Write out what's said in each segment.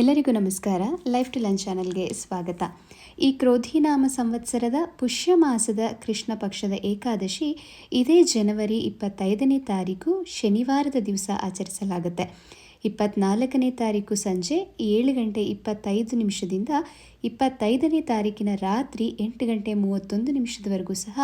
ಎಲ್ಲರಿಗೂ ನಮಸ್ಕಾರ. Life to lunch ಚಾನಲ್ಗೆ ಸ್ವಾಗತ. ಈ ಕ್ರೋಧಿನಾಮ ಸಂವತ್ಸರದ ಪುಷ್ಯ ಮಾಸದ ಕೃಷ್ಣ ಪಕ್ಷದ ಏಕಾದಶಿ ಇದೇ ಜನವರಿ ಇಪ್ಪತ್ತೈದನೇ ತಾರೀಕು ಶನಿವಾರದ ದಿವಸ ಆಚರಿಸಲಾಗುತ್ತೆ. ಇಪ್ಪತ್ನಾಲ್ಕನೇ ತಾರೀಕು ಸಂಜೆ ಏಳು ಗಂಟೆ ಇಪ್ಪತ್ತೈದು ನಿಮಿಷದಿಂದ ಇಪ್ಪತ್ತೈದನೇ ತಾರೀಕಿನ ರಾತ್ರಿ ಎಂಟು ಗಂಟೆ ಮೂವತ್ತೊಂದು ನಿಮಿಷದವರೆಗೂ ಸಹ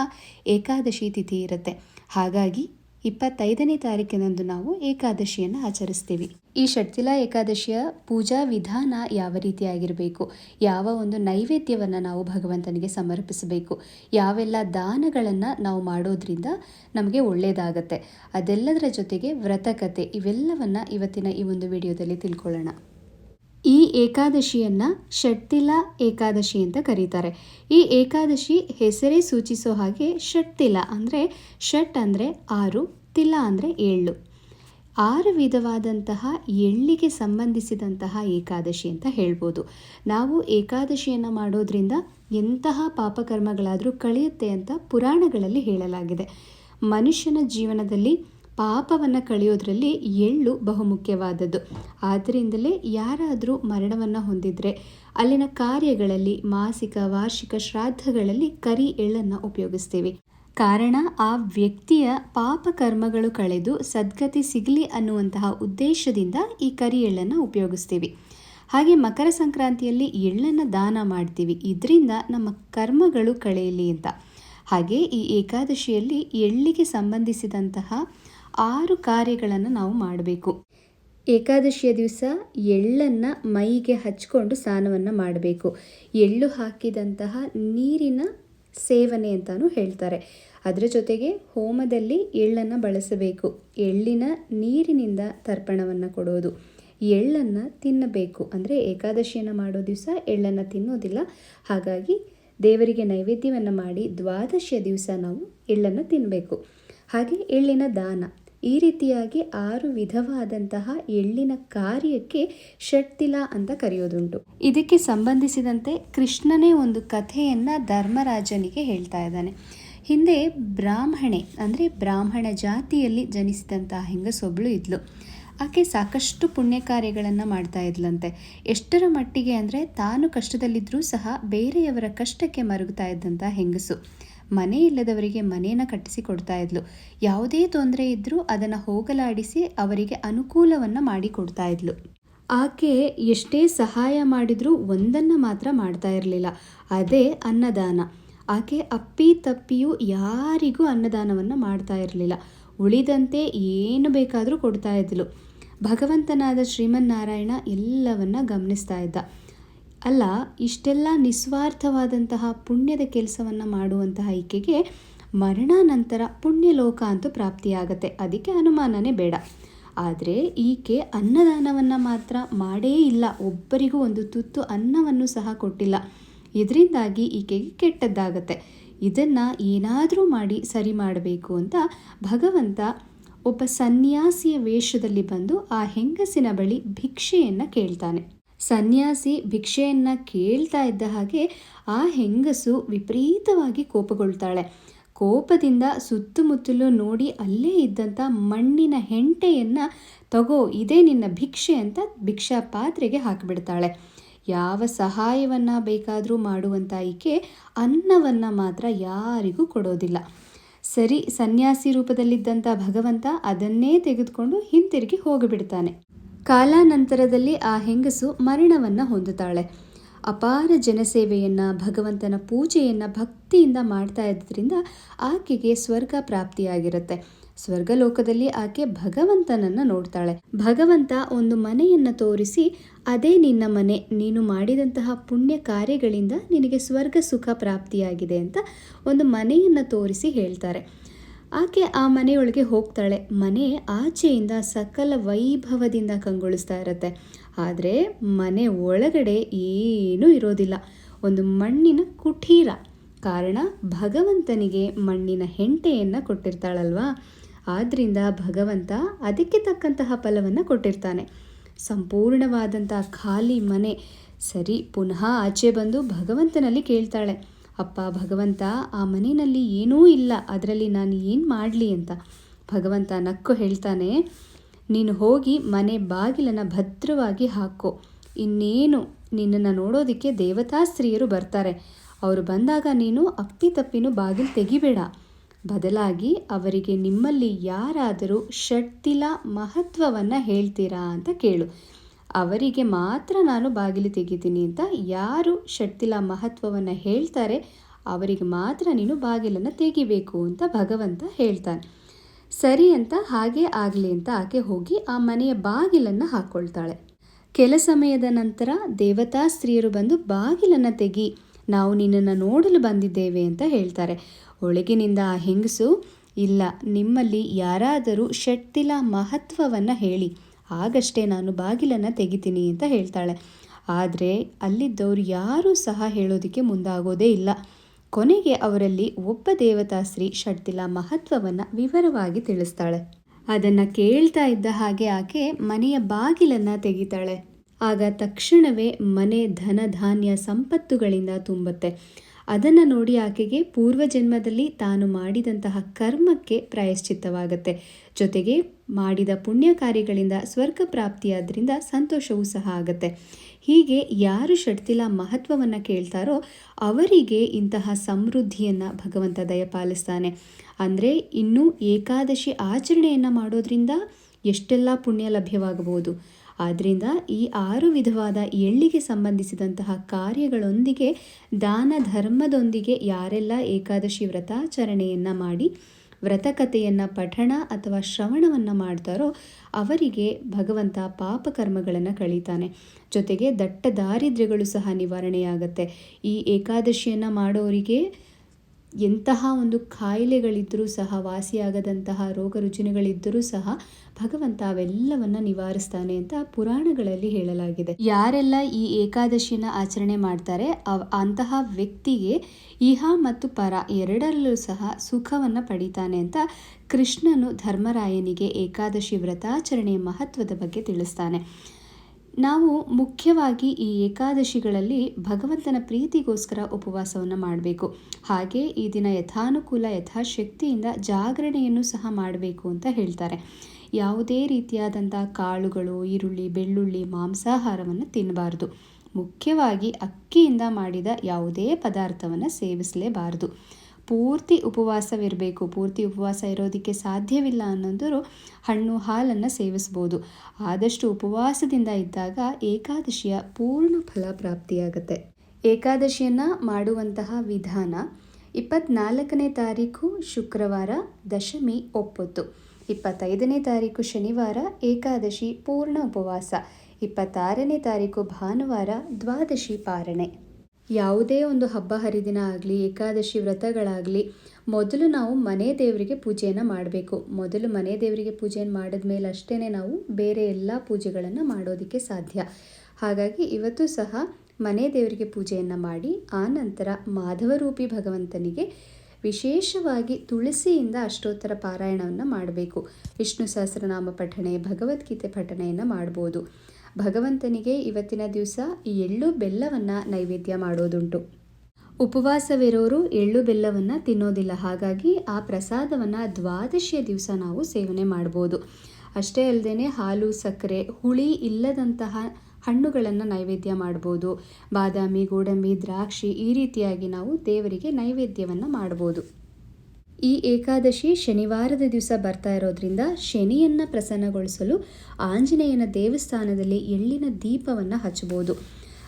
ಏಕಾದಶಿ ತಿಥಿ ಇರುತ್ತೆ. ಹಾಗಾಗಿ ಇಪ್ಪತ್ತೈದನೇ ತಾರೀಕಿನಂದು ನಾವು ಏಕಾದಶಿಯನ್ನು ಆಚರಿಸ್ತೀವಿ. ಈ ಷಟ್ತಿಲ ಏಕಾದಶಿಯ ಪೂಜಾ ವಿಧಾನ ಯಾವ ರೀತಿಯಾಗಿರಬೇಕು? ಯಾವ ಒಂದು ನೈವೇದ್ಯವನ್ನು ನಾವು ಭಗವಂತನಿಗೆ ಸಮರ್ಪಿಸಬೇಕು? ಯಾವೆಲ್ಲ ದಾನಗಳನ್ನು ನಾವು ಮಾಡೋದ್ರಿಂದ ನಮಗೆ ಒಳ್ಳೆಯದಾಗತ್ತೆ ಅದೆಲ್ಲದರ ಜೊತೆಗೆ ವ್ರತಕತೆ ಇವೆಲ್ಲವನ್ನು ಇವತ್ತಿನ ಈ ಒಂದು ವಿಡಿಯೋದಲ್ಲಿ ತಿಳ್ಕೊಳ್ಳೋಣ. ಏಕಾದಶಿಯನ್ನ ಷಟ್ತಿಲ ಏಕಾದಶಿ ಅಂತ ಕರೀತಾರೆ. ಈ ಏಕಾದಶಿ ಹೆಸರೇ ಸೂಚಿಸೋ ಹಾಗೆ ಷಟ್ತಿಲ ಅಂದರೆ ಷಟ್ ಅಂದರೆ ಆರು, ತಿಲ ಅಂದರೆ ಏಳು. ಆರು ವಿಧವಾದಂತಹ ಎಳ್ಳಿಗೆ ಸಂಬಂಧಿಸಿದಂತಹ ಏಕಾದಶಿ ಅಂತ ಹೇಳ್ಬೋದು. ನಾವು ಏಕಾದಶಿಯನ್ನು ಮಾಡೋದ್ರಿಂದ ಎಂತಹ ಪಾಪಕರ್ಮಗಳಾದರೂ ಕಳೆಯುತ್ತೆ ಅಂತ ಪುರಾಣಗಳಲ್ಲಿ ಹೇಳಲಾಗಿದೆ. ಮನುಷ್ಯನ ಜೀವನದಲ್ಲಿ ಪಾಪವನ್ನು ಕಳೆಯೋದ್ರಲ್ಲಿ ಎಳ್ಳು ಬಹುಮುಖ್ಯವಾದದ್ದು. ಆದ್ದರಿಂದಲೇ ಯಾರಾದರೂ ಮರಣವನ್ನು ಹೊಂದಿದರೆ ಅಲ್ಲಿನ ಕಾರ್ಯಗಳಲ್ಲಿ, ಮಾಸಿಕ, ವಾರ್ಷಿಕ ಶ್ರಾದ್ದಗಳಲ್ಲಿ ಕರಿ ಎಳ್ಳನ್ನು ಉಪಯೋಗಿಸ್ತೀವಿ. ಕಾರಣ, ಆ ವ್ಯಕ್ತಿಯ ಪಾಪ ಕರ್ಮಗಳು ಕಳೆದು ಸದ್ಗತಿ ಸಿಗಲಿ ಅನ್ನುವಂತಹ ಉದ್ದೇಶದಿಂದ ಈ ಕರಿ ಎಳ್ಳನ್ನು ಉಪಯೋಗಿಸ್ತೀವಿ. ಹಾಗೆ ಮಕರ ಸಂಕ್ರಾಂತಿಯಲ್ಲಿ ಎಳ್ಳನ್ನು ದಾನ ಮಾಡ್ತೀವಿ. ಇದರಿಂದ ನಮ್ಮ ಕರ್ಮಗಳು ಕಳೆಯಲಿ ಅಂತ. ಹಾಗೆ ಈ ಏಕಾದಶಿಯಲ್ಲಿ ಎಳ್ಳಿಗೆ ಸಂಬಂಧಿಸಿದಂತಹ ಆರು ಕಾರ್ಯಗಳನ್ನು ನಾವು ಮಾಡಬೇಕು. ಏಕಾದಶಿಯ ದಿವಸ ಎಳ್ಳನ್ನು ಮೈಗೆ ಹಚ್ಕೊಂಡು ಸ್ನಾನವನ್ನು ಮಾಡಬೇಕು. ಎಳ್ಳು ಹಾಕಿದಂತಹ ನೀರಿನ ಸೇವನೆ ಅಂತಲೂ ಹೇಳ್ತಾರೆ. ಅದರ ಜೊತೆಗೆ ಹೋಮದಲ್ಲಿ ಎಳ್ಳನ್ನು ಬಳಸಬೇಕು. ಎಳ್ಳಿನ ನೀರಿನಿಂದ ತರ್ಪಣವನ್ನು ಕೊಡೋದು. ಎಳ್ಳನ್ನು ತಿನ್ನಬೇಕು. ಅಂದರೆ ಏಕಾದಶಿಯನ್ನು ಮಾಡೋ ದಿವಸ ಎಳ್ಳನ್ನು ತಿನ್ನೋದಿಲ್ಲ. ಹಾಗಾಗಿ ದೇವರಿಗೆ ನೈವೇದ್ಯವನ್ನು ಮಾಡಿ ದ್ವಾದಶಿಯ ದಿವಸ ನಾವು ಎಳ್ಳನ್ನು ತಿನ್ನಬೇಕು ಹಾಗೆ ಎಳ್ಳಿನ ದಾನ. ಈ ರೀತಿಯಾಗಿ ಆರು ವಿಧವಾದಂತಹ ಎಳ್ಳಿನ ಕಾರ್ಯಕ್ಕೆ ಷಟ್ತಿಲ ಅಂತ ಕರೆಯೋದುಂಟು. ಇದಕ್ಕೆ ಸಂಬಂಧಿಸಿದಂತೆ ಕೃಷ್ಣನೇ ಒಂದು ಕಥೆಯನ್ನು ಧರ್ಮರಾಜನಿಗೆ ಹೇಳ್ತಾ ಇದ್ದಾನೆ. ಹಿಂದೆ ಬ್ರಾಹ್ಮಣೆ, ಅಂದರೆ ಬ್ರಾಹ್ಮಣ ಜಾತಿಯಲ್ಲಿ ಜನಿಸಿದಂತಹ ಹೆಂಗಸೊಬ್ಬಳು ಇದ್ಲು. ಆಕೆ ಸಾಕಷ್ಟು ಪುಣ್ಯ ಕಾರ್ಯಗಳನ್ನು ಮಾಡ್ತಾ ಇದ್ಲಂತೆ. ಎಷ್ಟರ ಮಟ್ಟಿಗೆ ಅಂದರೆ ತಾನು ಕಷ್ಟದಲ್ಲಿದ್ದರೂ ಸಹ ಬೇರೆಯವರ ಕಷ್ಟಕ್ಕೆ ಮರುಗ್ತಾ ಇದ್ದಂಥ ಹೆಂಗಸು. ಮನೆ ಇಲ್ಲದವರಿಗೆ ಮನೆಯನ್ನು ಕಟ್ಟಿಸಿ ಕೊಡ್ತಾ ಇದ್ಲು. ಯಾವುದೇ ತೊಂದರೆ ಇದ್ದರೂ ಅದನ್ನು ಹೋಗಲಾಡಿಸಿ ಅವರಿಗೆ ಅನುಕೂಲವನ್ನು ಮಾಡಿಕೊಡ್ತಾ ಇದ್ಲು. ಆಕೆ ಎಷ್ಟೇ ಸಹಾಯ ಮಾಡಿದರೂ ಒಂದನ್ನು ಮಾತ್ರ ಮಾಡ್ತಾ ಇರಲಿಲ್ಲ. ಅದೇ ಅನ್ನದಾನ. ಆಕೆ ಅಪ್ಪಿ ತಪ್ಪಿಯೂ ಯಾರಿಗೂ ಅನ್ನದಾನವನ್ನು ಮಾಡ್ತಾ ಇರಲಿಲ್ಲ. ಉಳಿದಂತೆ ಏನು ಬೇಕಾದರೂ ಕೊಡ್ತಾ ಇದ್ಲು. ಭಗವಂತನಾದ ಶ್ರೀಮನ್ನಾರಾಯಣ ಎಲ್ಲವನ್ನ ಗಮನಿಸ್ತಾ ಇದ್ದ. ಅಲ್ಲ, ಇಷ್ಟೆಲ್ಲ ನಿಸ್ವಾರ್ಥವಾದಂತಹ ಪುಣ್ಯದ ಕೆಲಸವನ್ನು ಮಾಡುವಂತಹ ಈಕೆಗೆ ಮರಣಾನಂತರ ಪುಣ್ಯಲೋಕ ಅಂತೂ ಪ್ರಾಪ್ತಿಯಾಗತ್ತೆ. ಅದಕ್ಕೆ ಅನುಮಾನನೇ ಬೇಡ. ಆದರೆ ಈಕೆ ಅನ್ನದಾನವನ್ನು ಮಾತ್ರ ಮಾಡೇ ಇಲ್ಲ. ಒಬ್ಬರಿಗೂ ಒಂದು ತುತ್ತು ಅನ್ನವನ್ನು ಸಹ ಕೊಟ್ಟಿಲ್ಲ. ಇದರಿಂದಾಗಿ ಈಕೆಗೆ ಕೆಟ್ಟದ್ದಾಗತ್ತೆ. ಇದನ್ನು ಏನಾದರೂ ಮಾಡಿ ಸರಿ ಮಾಡಬೇಕು ಅಂತ ಭಗವಂತ ಒಬ್ಬ ಸನ್ಯಾಸಿಯ ವೇಷದಲ್ಲಿ ಬಂದು ಆ ಹೆಂಗಸಿನ ಬಳಿ ಭಿಕ್ಷೆಯನ್ನು ಕೇಳ್ತಾನೆ. ಸನ್ಯಾಸಿ ಭಿಕ್ಷೆಯನ್ನು ಕೇಳ್ತಾ ಇದ್ದ ಹಾಗೆ ಆ ಹೆಂಗಸು ವಿಪರೀತವಾಗಿ ಕೋಪಗೊಳ್ತಾಳೆ. ಕೋಪದಿಂದ ಸುತ್ತಮುತ್ತಲು ನೋಡಿ ಅಲ್ಲೇ ಇದ್ದಂಥ ಮಣ್ಣಿನ ಹೆಂಟೆಯನ್ನು ತಗೋ, ಇದೇ ನಿನ್ನ ಭಿಕ್ಷೆ ಅಂತ ಭಿಕ್ಷಾ ಪಾತ್ರೆಗೆ ಹಾಕಿಬಿಡ್ತಾಳೆ. ಯಾವ ಸಹಾಯವನ್ನು ಬೇಕಾದರೂ ಮಾಡುವಂಥ ಈಕೆ ಅನ್ನವನ್ನು ಮಾತ್ರ ಯಾರಿಗೂ ಕೊಡೋದಿಲ್ಲ. ಸರಿ, ಸನ್ಯಾಸಿ ರೂಪದಲ್ಲಿದ್ದಂಥ ಭಗವಂತ ಅದನ್ನೇ ತೆಗೆದುಕೊಂಡು ಹಿಂತಿರುಗಿ ಹೋಗಿಬಿಡ್ತಾನೆ. ಕಾಲಾನಂತರದಲ್ಲಿ ಆ ಹೆಂಗಸು ಮರಣವನ್ನು ಹೊಂದುತ್ತಾಳೆ. ಅಪಾರ ಜನಸೇವೆಯನ್ನು, ಭಗವಂತನ ಪೂಜೆಯನ್ನು ಭಕ್ತಿಯಿಂದ ಮಾಡ್ತಾ ಇದ್ದರಿಂದ ಆಕೆಗೆ ಸ್ವರ್ಗ ಪ್ರಾಪ್ತಿಯಾಗಿರುತ್ತೆ. ಸ್ವರ್ಗಲೋಕದಲ್ಲಿ ಆಕೆ ಭಗವಂತನನ್ನು ನೋಡ್ತಾಳೆ. ಭಗವಂತ ಒಂದು ಮನೆಯನ್ನು ತೋರಿಸಿ, ಅದೇ ನಿನ್ನ ಮನೆ, ನೀನು ಮಾಡಿದಂತಹ ಪುಣ್ಯ ಕಾರ್ಯಗಳಿಂದ ನಿನಗೆ ಸ್ವರ್ಗ ಸುಖ ಪ್ರಾಪ್ತಿಯಾಗಿದೆ ಅಂತ ಒಂದು ಮನೆಯನ್ನು ತೋರಿಸಿ ಹೇಳ್ತಾರೆ. ಆಕೆ ಆ ಮನೆಯೊಳಗೆ ಹೋಗ್ತಾಳೆ. ಮನೆ ಆಚೆಯಿಂದ ಸಕಲ ವೈಭವದಿಂದ ಕಂಗೊಳಿಸ್ತಾ ಇರುತ್ತೆ. ಆದರೆ ಮನೆ ಒಳಗಡೆ ಏನೂ ಇರೋದಿಲ್ಲ. ಒಂದು ಮಣ್ಣಿನ ಕುಟೀರ. ಕಾರಣ ಭಗವಂತನಿಗೆ ಮಣ್ಣಿನ ಹೆಂಟೆಯನ್ನು ಕೊಟ್ಟಿರ್ತಾಳಲ್ವಾ? ಆದ್ದರಿಂದ ಭಗವಂತ ಅದಕ್ಕೆ ತಕ್ಕಂತಹ ಫಲವನ್ನು ಕೊಟ್ಟಿರ್ತಾನೆ. ಸಂಪೂರ್ಣವಾದಂಥ ಖಾಲಿ ಮನೆ. ಸರಿ, ಪುನಃ ಆಚೆ ಬಂದು ಭಗವಂತನಲ್ಲಿ ಕೇಳ್ತಾಳೆ. ಅಪ್ಪ, ಭಗವಂತ, ಆ ಮನೆಯಲ್ಲಿ ಏನೂ ಇಲ್ಲ. ಅದರಲ್ಲಿ ನಾನು ಏನು ಮಾಡಲಿ ಅಂತ. ಭಗವಂತ ನಕ್ಕು ಹೇಳ್ತಾನೆ, ನೀನು ಹೋಗಿ ಮನೆ ಬಾಗಿಲನ್ನು ಭದ್ರವಾಗಿ ಹಾಕೋ. ಇನ್ನೇನು ನಿನ್ನನ್ನು ನೋಡೋದಕ್ಕೆ ದೇವತಾ ಸ್ತ್ರೀಯರು ಬರ್ತಾರೆ. ಅವರು ಬಂದಾಗ ನೀನು ಅಪ್ಪಿತಪ್ಪಿನೂ ಬಾಗಿಲು ತೆಗಿಬೇಡ. ಬದಲಾಗಿ ಅವರಿಗೆ ನಿಮ್ಮಲ್ಲಿ ಯಾರಾದರೂ ಷಟ್ತಿಲ ಮಹತ್ವವನ್ನು ಹೇಳ್ತೀರಾ ಅಂತ ಕೇಳು. ಅವರಿಗೆ ಮಾತ್ರ ನಾನು ಬಾಗಿಲು ತೆಗಿತೀನಿ ಅಂತ ಯಾರು ಷಟ್ತಿಲ ಮಹತ್ವವನ್ನು ಹೇಳ್ತಾರೆ, ಅವರಿಗೆ ಮಾತ್ರ ನೀನು ಬಾಗಿಲನ್ನು ತೆಗಿಬೇಕು ಅಂತ ಭಗವಂತ ಹೇಳ್ತಾನೆ. ಸರಿ ಅಂತ ಹಾಗೆ ಆಗಲಿ ಅಂತ ಆಕೆ ಹೋಗಿ ಆ ಮನೆಯ ಬಾಗಿಲನ್ನು ಹಾಕ್ಕೊಳ್ತಾಳೆ ಕೆಲ ಸಮಯದ ನಂತರ ದೇವತಾ ಸ್ತ್ರೀಯರು ಬಂದು ಬಾಗಿಲನ್ನು ತೆಗಿ, ನಾವು ನಿನ್ನನ್ನು ನೋಡಲು ಬಂದಿದ್ದೇವೆ ಅಂತ ಹೇಳ್ತಾರೆ. ಒಳಗಿನಿಂದ ಆ ಹೆಂಗಸು, ಇಲ್ಲ, ನಿಮ್ಮಲ್ಲಿ ಯಾರಾದರೂ ಷಟ್ತಿಲ ಮಹತ್ವವನ್ನು ಹೇಳಿ ಆಗಷ್ಟೇ ನಾನು ಬಾಗಿಲನ್ನು ತೆಗಿತೀನಿ ಅಂತ ಹೇಳ್ತಾಳೆ. ಆದರೆ ಅಲ್ಲಿದ್ದವರು ಯಾರೂ ಸಹ ಹೇಳೋದಕ್ಕೆ ಮುಂದಾಗೋದೇ ಇಲ್ಲ. ಕೊನೆಗೆ ಅವರಲ್ಲಿ ಒಬ್ಬ ದೇವತಾಶ್ರೀ ಷಡ್ತಿಲ ಮಹತ್ವವನ್ನು ವಿವರವಾಗಿ ತಿಳಿಸ್ತಾಳೆ. ಅದನ್ನು ಕೇಳ್ತಾ ಇದ್ದ ಹಾಗೆ ಆಕೆ ಮನೆಯ ಬಾಗಿಲನ್ನು ತೆಗಿತಾಳೆ. ಆಗ ತಕ್ಷಣವೇ ಮನೆ ಧನ ಧಾನ್ಯ ಸಂಪತ್ತುಗಳಿಂದ ತುಂಬುತ್ತೆ. ಅದನ್ನು ನೋಡಿ ಆಕೆಗೆ ಪೂರ್ವ ಜನ್ಮದಲ್ಲಿ ತಾನು ಮಾಡಿದಂತಹ ಕರ್ಮಕ್ಕೆ ಪ್ರಾಯಶ್ಚಿತ್ತವಾಗುತ್ತೆ. ಜೊತೆಗೆ ಮಾಡಿದ ಪುಣ್ಯ ಕಾರ್ಯಗಳಿಂದ ಸ್ವರ್ಗ ಪ್ರಾಪ್ತಿಯಾದ್ರಿಂದ ಸಂತೋಷವೂ ಸಹ ಆಗುತ್ತೆ. ಹೀಗೆ ಯಾರು ಷಡ್ತಿಲ ಮಹತ್ವವನ್ನು ಕೇಳ್ತಾರೋ ಅವರಿಗೆ ಇಂತಹ ಸಮೃದ್ಧಿಯನ್ನು ಭಗವಂತ ದಯಪಾಲಿಸ್ತಾನೆ. ಅಂದರೆ ಇನ್ನೂ ಏಕಾದಶಿ ಆಚರಣೆಯನ್ನು ಮಾಡೋದ್ರಿಂದ ಎಷ್ಟೆಲ್ಲ ಪುಣ್ಯ ಲಭ್ಯವಾಗಬಹುದು. ಆದ್ದರಿಂದ ಈ ಆರು ವಿಧವಾದ ಎಳ್ಳಿಗೆ ಸಂಬಂಧಿಸಿದಂತಹ ಕಾರ್ಯಗಳೊಂದಿಗೆ ದಾನ ಧರ್ಮದೊಂದಿಗೆ ಯಾರೆಲ್ಲ ಏಕಾದಶಿ ವ್ರತಾಚರಣೆಯನ್ನು ಮಾಡಿ, ವ್ರತಕಥೆಯನ್ನು ಪಠಣ ಅಥವಾ ಶ್ರವಣವನ್ನು ಮಾಡ್ತಾರೋ ಅವರಿಗೆ ಭಗವಂತ ಪಾಪಕರ್ಮಗಳನ್ನು ಕಳೀತಾನೆ. ಜೊತೆಗೆ ದಟ್ಟ ದಾರಿದ್ರ್ಯಗಳು ಸಹ ನಿವಾರಣೆಯಾಗತ್ತೆ. ಈ ಏಕಾದಶಿಯನ್ನು ಮಾಡೋರಿಗೆ ಎಂತಹ ಒಂದು ಕಾಯಿಲೆಗಳಿದ್ದರೂ ಸಹ, ವಾಸಿಯಾಗದಂತಹ ರೋಗ ರುಜಿನಗಳಿದ್ದರೂ ಸಹ ಭಗವಂತ ಅವೆಲ್ಲವನ್ನ ನಿವಾರಿಸ್ತಾನೆ ಅಂತ ಪುರಾಣಗಳಲ್ಲಿ ಹೇಳಲಾಗಿದೆ. ಯಾರೆಲ್ಲ ಈ ಏಕಾದಶಿನ ಆಚರಣೆ ಮಾಡ್ತಾರೆ ಅಂತಹ ವ್ಯಕ್ತಿಗೆ ಇಹ ಮತ್ತು ಪರ ಎರಡರಲ್ಲೂ ಸಹ ಸುಖವನ್ನು ಪಡಿತಾನೆ ಅಂತ ಕೃಷ್ಣನು ಧರ್ಮರಾಯನಿಗೆ ಏಕಾದಶಿ ವ್ರತಾಚರಣೆಯ ಮಹತ್ವದ ಬಗ್ಗೆ ತಿಳಿಸ್ತಾನೆ. ನಾವು ಮುಖ್ಯವಾಗಿ ಈ ಏಕಾದಶಿಗಳಲ್ಲಿ ಭಗವಂತನ ಪ್ರೀತಿಗೋಸ್ಕರ ಉಪವಾಸವನ್ನು ಮಾಡಬೇಕು. ಹಾಗೆ ಈ ದಿನ ಯಥಾನುಕೂಲ, ಯಥಾಶಕ್ತಿಯಿಂದ ಜಾಗರಣೆಯನ್ನು ಸಹ ಮಾಡಬೇಕು ಅಂತ ಹೇಳ್ತಾರೆ. ಯಾವುದೇ ರೀತಿಯಾದಂಥ ಕಾಳುಗಳು, ಈರುಳ್ಳಿ, ಬೆಳ್ಳುಳ್ಳಿ, ಮಾಂಸಾಹಾರವನ್ನು ತಿನ್ನಬಾರ್ದು. ಮುಖ್ಯವಾಗಿ ಅಕ್ಕಿಯಿಂದ ಮಾಡಿದ ಯಾವುದೇ ಪದಾರ್ಥವನ್ನು ಸೇವಿಸಲೇಬಾರದು. ಪೂರ್ತಿ ಉಪವಾಸವಿರಬೇಕು, ಪೂರ್ತಿ ಉಪವಾಸ ಇರೋದಕ್ಕೆ ಸಾಧ್ಯವಿಲ್ಲ ಅನ್ನೋದರು ಹಣ್ಣು ಹಾಲನ್ನು ಸೇವಿಸ್ಬೋದು. ಆದಷ್ಟು ಉಪವಾಸದಿಂದ ಇದ್ದಾಗ ಏಕಾದಶಿಯ ಪೂರ್ಣ ಫಲ ಪ್ರಾಪ್ತಿಯಾಗುತ್ತೆ. ಏಕಾದಶಿಯನ್ನು ಮಾಡುವಂತಹ ವಿಧಾನ ಇಪ್ಪತ್ನಾಲ್ಕನೇ ತಾರೀಕು ಶುಕ್ರವಾರ ದಶಮಿ ಒಪ್ಪತ್ತು, ಇಪ್ಪತ್ತೈದನೇ ತಾರೀಕು ಶನಿವಾರ ಏಕಾದಶಿ ಪೂರ್ಣ ಉಪವಾಸ, ಇಪ್ಪತ್ತಾರನೇ ತಾರೀಕು ಭಾನುವಾರ ದ್ವಾದಶಿ ಪಾರಣೆ. ಯಾವುದೇ ಒಂದು ಹಬ್ಬ, ಹರಿದಿನ ಆಗಲಿ, ಏಕಾದಶಿ ವ್ರತಗಳಾಗಲಿ, ಮೊದಲು ನಾವು ಮನೆ ದೇವರಿಗೆ ಪೂಜೆಯನ್ನು ಮಾಡಬೇಕು. ಮೊದಲು ಮನೆ ದೇವರಿಗೆ ಪೂಜೆಯನ್ನು ಮಾಡಿದ ಮೇಲೆ ಅಷ್ಟೇ ನಾವು ಬೇರೆ ಎಲ್ಲ ಪೂಜೆಗಳನ್ನು ಮಾಡೋದಕ್ಕೆ ಸಾಧ್ಯ. ಹಾಗಾಗಿ ಇವತ್ತು ಸಹ ಮನೆ ದೇವರಿಗೆ ಪೂಜೆಯನ್ನು ಮಾಡಿ, ಆ ನಂತರ ಮಾಧವರೂಪಿ ಭಗವಂತನಿಗೆ ವಿಶೇಷವಾಗಿ ತುಳಸಿಯಿಂದ ಅಷ್ಟೋತ್ತರ ಪಾರಾಯಣವನ್ನು ಮಾಡಬೇಕು. ವಿಷ್ಣು ಸಹಸ್ರನಾಮ ಪಠಣೆ, ಭಗವದ್ಗೀತೆ ಪಠಣೆಯನ್ನು ಮಾಡ್ಬೋದು. ಭಗವಂತನಿಗೆ ಇವತ್ತಿನ ದಿವಸ ಈ ಎಳ್ಳು ಬೆಲ್ಲವನ್ನು ನೈವೇದ್ಯ ಮಾಡೋದುಂಟು. ಉಪವಾಸವಿರೋರು ಎಳ್ಳು ಬೆಲ್ಲವನ್ನು ತಿನ್ನೋದಿಲ್ಲ. ಹಾಗಾಗಿ ಆ ಪ್ರಸಾದವನ್ನು ದ್ವಾದಶಿಯ ದಿವಸ ನಾವು ಸೇವನೆ ಮಾಡ್ಬೋದು. ಅಷ್ಟೇ ಅಲ್ಲದೆ ಹಾಲು, ಸಕ್ಕರೆ, ಹುಳಿ ಇಲ್ಲದಂತಹ ಹಣ್ಣುಗಳನ್ನು ನೈವೇದ್ಯ ಮಾಡ್ಬೋದು. ಬಾದಾಮಿ, ಗೋಡಂಬಿ, ದ್ರಾಕ್ಷಿ ಈ ರೀತಿಯಾಗಿ ನಾವು ದೇವರಿಗೆ ನೈವೇದ್ಯವನ್ನು ಮಾಡ್ಬೋದು. ಈ ಏಕಾದಶಿ ಶನಿವಾರದ ದಿವಸ ಬರ್ತಾ ಇರೋದ್ರಿಂದ ಶನಿಯನ್ನು ಪ್ರಸನ್ನಗೊಳಿಸಲು ಆಂಜನೇಯನ ದೇವಸ್ಥಾನದಲ್ಲಿ ಎಳ್ಳಿನ ದೀಪವನ್ನು ಹಚ್ಚಬಹುದು.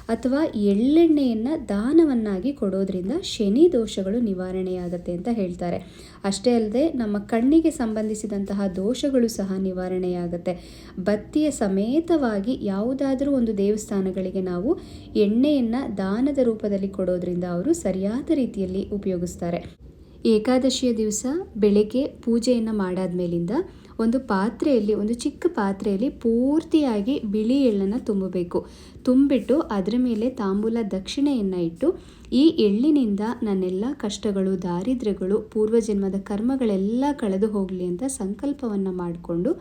ಅಥವಾ ಎಳ್ಳೆಣ್ಣೆಯನ್ನು ದಾನವನ್ನಾಗಿ ಕೊಡೋದ್ರಿಂದ ಶನಿ ದೋಷಗಳು ನಿವಾರಣೆಯಾಗತ್ತೆ ಅಂತ ಹೇಳ್ತಾರೆ. ಅಷ್ಟೇ ಅಲ್ಲದೆ ನಮ್ಮ ಕಣ್ಣಿಗೆ ಸಂಬಂಧಿಸಿದಂತಹ ದೋಷಗಳು ಸಹ ನಿವಾರಣೆಯಾಗತ್ತೆ. ಬತ್ತಿಯ ಸಮೇತವಾಗಿ ಯಾವುದಾದರೂ ಒಂದು ದೇವಸ್ಥಾನಗಳಿಗೆ ನಾವು ಎಣ್ಣೆಯನ್ನು ದಾನದ ರೂಪದಲ್ಲಿ ಕೊಡೋದ್ರಿಂದ ಅವರು ಸರಿಯಾದ ರೀತಿಯಲ್ಲಿ ಉಪಯೋಗಿಸ್ತಾರೆ. ಏಕಾದಶಿಯ ದಿವಸ ಬೆಳಗ್ಗೆ ಪೂಜೆಯನ್ನು ಮಾಡಾದ ಮೇಲಿಂದ ಒಂದು ಪಾತ್ರೆಯಲ್ಲಿ, ಒಂದು ಚಿಕ್ಕ ಪಾತ್ರೆಯಲ್ಲಿ ಪೂರ್ತಿಯಾಗಿ ಬಿಳಿ ಎಳ್ಳನ್ನು ತುಂಬಬೇಕು. ತುಂಬಿಟ್ಟು ಅದರ ಮೇಲೆ ತಾಂಬೂಲ ದಕ್ಷಿಣೆಯನ್ನು ಇಟ್ಟು, ಈ ಎಳ್ಳಿನಿಂದ ನನ್ನೆಲ್ಲ ಕಷ್ಟಗಳು, ದಾರಿದ್ರ್ಯಗಳು, ಪೂರ್ವಜನ್ಮದ ಕರ್ಮಗಳೆಲ್ಲ ಕಳೆದು ಹೋಗಲಿ ಅಂತ ಸಂಕಲ್ಪವನ್ನು ಮಾಡಿಕೊಂಡು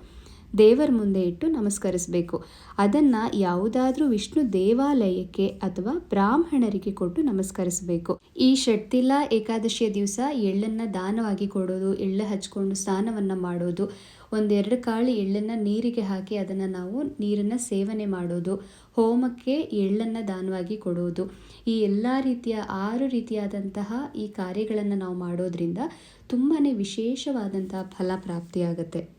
ದೇವರ ಮುಂದೆ ಇಟ್ಟು ನಮಸ್ಕರಿಸಬೇಕು. ಅದನ್ನು ಯಾವುದಾದ್ರೂ ವಿಷ್ಣು ದೇವಾಲಯಕ್ಕೆ ಅಥವಾ ಬ್ರಾಹ್ಮಣರಿಗೆ ಕೊಟ್ಟು ನಮಸ್ಕರಿಸಬೇಕು. ಈ ಷಟ್ತಿಲ ಏಕಾದಶಿಯ ದಿವಸ ಎಳ್ಳನ್ನು ದಾನವಾಗಿ ಕೊಡೋದು, ಎಳ್ಳು ಹಚ್ಕೊಂಡು ಸ್ನಾನವನ್ನು ಮಾಡೋದು, ಒಂದೆರಡು ಕಾಳು ಎಳ್ಳನ್ನು ನೀರಿಗೆ ಹಾಕಿ ಅದನ್ನು ನಾವು ನೀರನ್ನು ಸೇವನೆ ಮಾಡೋದು, ಹೋಮಕ್ಕೆ ಎಳ್ಳನ್ನು ದಾನವಾಗಿ ಕೊಡೋದು. ಈ ಎಲ್ಲ ರೀತಿಯ ಆರು ರೀತಿಯಾದಂತಹ ಈ ಕಾರ್ಯಗಳನ್ನು ನಾವು ಮಾಡೋದ್ರಿಂದ ತುಂಬಾ ವಿಶೇಷವಾದಂತಹ ಫಲ ಪ್ರಾಪ್ತಿಯಾಗುತ್ತೆ.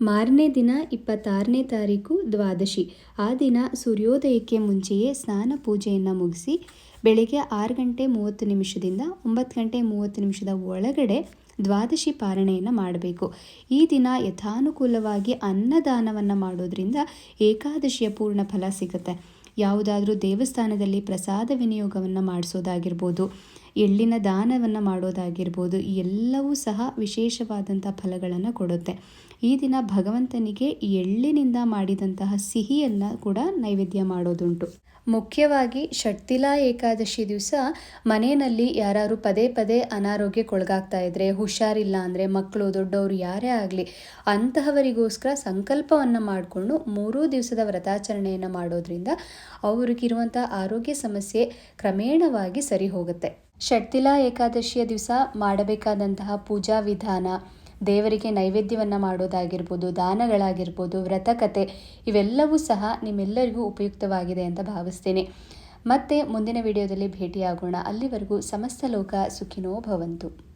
ಮಾರನೇ ದಿನ ಇಪ್ಪತ್ತಾರನೇ ತಾರೀಕು ದ್ವಾದಶಿ. ಆ ದಿನ ಸೂರ್ಯೋದಯಕ್ಕೆ ಮುಂಚೆಯೇ ಸ್ನಾನ ಪೂಜೆಯನ್ನು ಮುಗಿಸಿ ಬೆಳಗ್ಗೆ ಆರು ಗಂಟೆ ಮೂವತ್ತು ನಿಮಿಷದಿಂದ ಒಂಬತ್ತು ಗಂಟೆ ಮೂವತ್ತು ನಿಮಿಷದ ಒಳಗಡೆ ದ್ವಾದಶಿ ಪಾರಣೆಯನ್ನು ಮಾಡಬೇಕು. ಈ ದಿನ ಯಥಾನುಕೂಲವಾಗಿ ಅನ್ನದಾನವನ್ನು ಮಾಡೋದ್ರಿಂದ ಏಕಾದಶಿಯ ಪೂರ್ಣ ಫಲ ಸಿಗುತ್ತೆ. ಯಾವುದಾದ್ರೂ ದೇವಸ್ಥಾನದಲ್ಲಿ ಪ್ರಸಾದ ವಿನಿಯೋಗವನ್ನು ಮಾಡಿಸೋದಾಗಿರ್ಬೋದು ಎಳ್ಳಿನ ದಾನವನ್ನು ಮಾಡೋದಾಗಿರ್ಬೋದು ಎಲ್ಲವೂ ಸಹ ವಿಶೇಷವಾದಂಥ ಫಲಗಳನ್ನು ಕೊಡುತ್ತೆ. ಈ ದಿನ ಭಗವಂತನಿಗೆ ಎಳ್ಳಿನಿಂದ ಮಾಡಿದಂತಹ ಸಿಹಿಯನ್ನು ಕೂಡ ನೈವೇದ್ಯ ಮಾಡೋದುಂಟು. ಮುಖ್ಯವಾಗಿ ಷಟ್ತಿಲಾ ಏಕಾದಶಿ ದಿವಸ ಮನೆಯಲ್ಲಿ ಯಾರು ಪದೇ ಪದೇ ಅನಾರೋಗ್ಯಕ್ಕೊಳಗಾಗ್ತಾ ಇದ್ರೆ, ಹುಷಾರಿಲ್ಲ ಅಂದರೆ ಮಕ್ಕಳು ದೊಡ್ಡವರು ಯಾರೇ ಆಗಲಿ, ಅಂತಹವರಿಗೋಸ್ಕರ ಸಂಕಲ್ಪವನ್ನು ಮಾಡಿಕೊಂಡು ಮೂರೂ ದಿವಸದ ವ್ರತಾಚರಣೆಯನ್ನು ಮಾಡೋದ್ರಿಂದ ಅವ್ರಿಗಿರುವಂಥ ಆರೋಗ್ಯ ಸಮಸ್ಯೆ ಕ್ರಮೇಣವಾಗಿ ಸರಿ ಹೋಗುತ್ತೆ ಷಟ್ತಿಲ ಏಕಾದಶಿಯ ದಿವಸ ಮಾಡಬೇಕಾದಂತಹ ಪೂಜಾ ವಿಧಾನ, ದೇವರಿಗೆ ನೈವೇದ್ಯವನ್ನು ಮಾಡೋದಾಗಿರ್ಬೋದು, ದಾನಗಳಾಗಿರ್ಬೋದು, ವ್ರತಕತೆ, ಇವೆಲ್ಲವೂ ಸಹ ನಿಮ್ಮೆಲ್ಲರಿಗೂ ಉಪಯುಕ್ತವಾಗಿದೆ ಅಂತ ಭಾವಿಸ್ತೇನೆ. ಮತ್ತೆ ಮುಂದಿನ ವಿಡಿಯೋದಲ್ಲಿ ಭೇಟಿಯಾಗೋಣ. ಅಲ್ಲಿವರೆಗೂ ಸಮಸ್ತ ಲೋಕ ಸುಖಿನೋ ಭವಂತು.